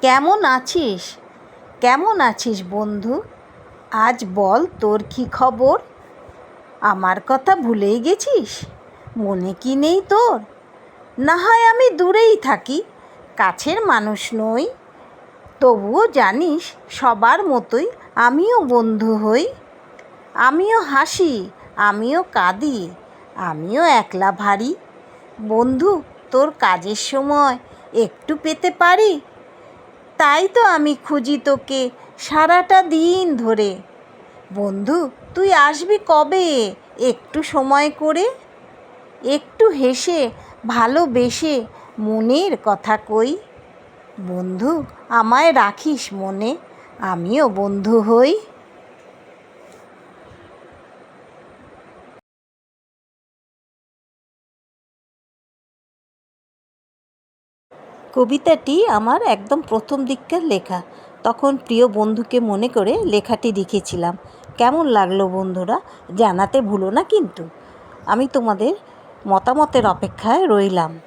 কেমন আছিস? কেমন আছিস বন্ধু? আজ বল তোর কী খবর? আমার কথা ভুলেই গেছিস? মনে কি নেই তোর? না হয় আমি দূরেই থাকি, কাছের মানুষ নই। তবুও জানিস, সবার মতোই আমিও বন্ধু হই। আমিও হাসি, আমিও কাঁদি, আমিও একলা ভারী। বন্ধু, তোর কাজের সময় একটু পেতে পারি? তাই তো আমি খুঁজি তোকে সারাটা দিন ধরে। বন্ধু, তুই আসবি কবে? একটু সময় করে? একটু হেসে, ভালোবেসে মনের কথা কই। বন্ধু, আমায় রাখিস মনে, আমিও বন্ধু হই। কবিতাটি আমার একদম প্রথম দিককার লেখা। তখন প্রিয় বন্ধুকে মনে করে লেখাটি লিখেছিলাম। কেমন লাগল বন্ধুরা? জানাতে ভুলো না কিন্তু। আমি তোমাদের মতামতের অপেক্ষায় রইলাম।